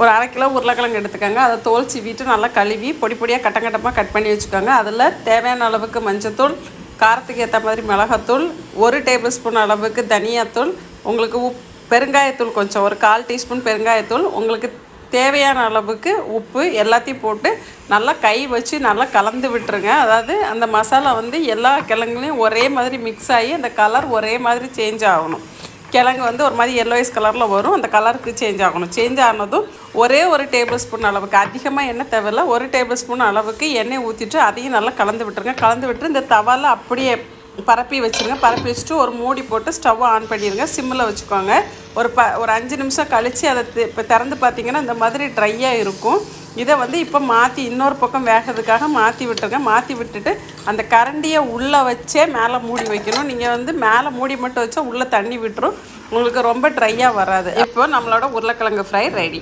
ஒரு அரை கிலோ உருளைக்கிழங்கு எடுத்துக்கோங்க. அதை தோல் சீவிட்டு நல்லா கழுவி பொடி பொடியாக கட்டம் கட்டமாக கட் பண்ணி வச்சுக்கோங்க. அதில் தேவையான அளவுக்கு மஞ்சத்தூள் காரத்துக்கு ஏற்ற மாதிரி மிளகாத்தூள் ஒரு டேபிள் ஸ்பூன் அளவுக்கு தனியாத்தூள் உங்களுக்கு உப் பெருங்காயத்தூள் கொஞ்சம் ஒரு கால் டீஸ்பூன் பெருங்காயத்தூள் உங்களுக்கு தேவையான அளவுக்கு உப்பு எல்லாத்தையும் போட்டு நல்லா கை வச்சு நல்லா கலந்து விட்டுருங்க. அதாவது அந்த மசாலா வந்து எல்லா கிழங்குலையும் ஒரே மாதிரி மிக்ஸ் ஆகி அந்த கலர் ஒரே மாதிரி சேஞ்ச் ஆகணும். கிழங்கு வந்து ஒரு மாதிரி எல்லோயிஸ் கலரில் வரும். அந்த கலருக்கு சேஞ்ச் ஆகணும். சேஞ்ச் ஆனதும் ஒரே ஒரு டேபிள் ஸ்பூன் அளவுக்கு அதிகமாக எண்ணெய் தேவையில்ல ஒரு டேபிள் ஸ்பூன் அளவுக்கு எண்ணெய் ஊற்றிட்டு அதையும் நல்லா கலந்து விட்டுருங்க. கலந்து விட்டு இந்த தவால அப்படியே பரப்பி வச்சுருங்க. பரப்பி வச்சுட்டு ஒரு மூடி போட்டு ஸ்டவ் ஆன் பண்ணிடுங்க சிம்மில் வச்சுக்கோங்க. ஒரு ப ஒரு அஞ்சு நிமிஷம் கழித்து அதை இப்போ திறந்து பார்த்தீங்கன்னா இந்த மாதிரி ட்ரையாக இருக்கும். இதை வந்து இப்போ மாற்றி இன்னொரு பக்கம் வேகிறதுக்காக மாற்றி விட்டுருங்க. மாற்றி விட்டுட்டு அந்த கரண்டியை உள்ளே வச்சே மேலே மூடி வைக்கணும். நீங்கள் வந்து மேலே மூடி மட்டும் வச்சா உள்ளே தண்ணி விட்டுரும். உங்களுக்கு ரொம்ப ட்ரையாக வராது. இப்போ நம்மளோட உருளைக்கிழங்கு ஃப்ரை ரெடி